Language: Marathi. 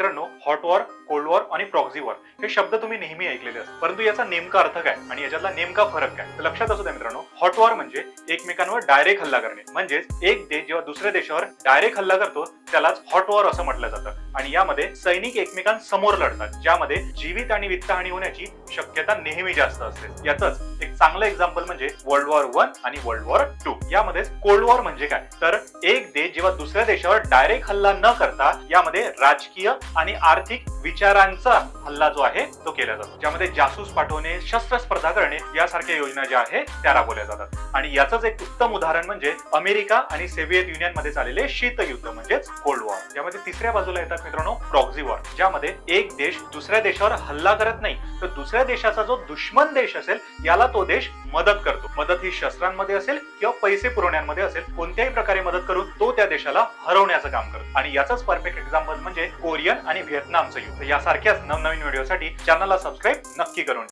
मित्रांनो हॉट वॉर कोल्ड वॉर आणि प्रॉक्झी वॉर हे शब्द तुम्ही नेहमी ऐकलेले असतात. परंतु याचा नेमका अर्थ काय आणि याच्यातला नेमका फरक काय? तर लक्षात असू द्या मित्रांनो हॉट वॉर म्हणजे एकमेकांवर डायरेक्ट हल्ला करणे. म्हणजेच एक देश जेव्हा दुसऱ्या देशावर डायरेक्ट हल्ला करतो त्यालाच हॉट वॉर असं म्हटलं जातं. आणि यामध्ये सैनिक एकमेकांसमोर लढतात ज्यामध्ये जीवित आणि वित्तहानी होण्याची शक्यता नेहमी जास्त असते. याच एक चांगलं एक्झाम्पल म्हणजे वर्ल्ड वॉर वन आणि वर्ल्ड वॉर टू यामध्ये कोल्ड वॉर म्हणजे काय? तर एक देश जेव्हा दुसऱ्या देशावर डायरेक्ट हल्ला न करता यामध्ये राजकीय आणि आर्थिक विचार विचारांचा हल्ला जो आहे तो केला जातो. ज्यामध्ये जासूस पाठवणे शस्त्र स्पर्धा करणे यासारख्या योजना ज्या आहेत त्या राबवल्या जातात. आणि याचंच एक उत्तम उदाहरण म्हणजे अमेरिका आणि सोव्हिएत युनियनमध्ये झालेले शीतयुद्ध म्हणजेच कोल्ड वॉर. यामध्ये तिसऱ्या बाजूला येतात मित्रांनो प्रॉक्झी वॉर. ज्यामध्ये एक देश दुसऱ्या देशावर हल्ला करत नाही तर दुसऱ्या देशाचा जो दुश्मन देश असेल याला तो देश मदत करतो. मदत ही शस्त्रांमध्ये असेल किंवा पैसे पुरवण्यामध्ये असेल कोणत्याही प्रकारे मदत करून तो त्या देशाला हरवण्याचं काम करतो. आणि याचाच परफेक्ट एक्झाम्पल म्हणजे कोरियन आणि व्हिएतनामचं युद्ध. यासारख्याच नवनवीन व्हिडिओसाठी चॅनलला सबस्क्राईब नक्की करून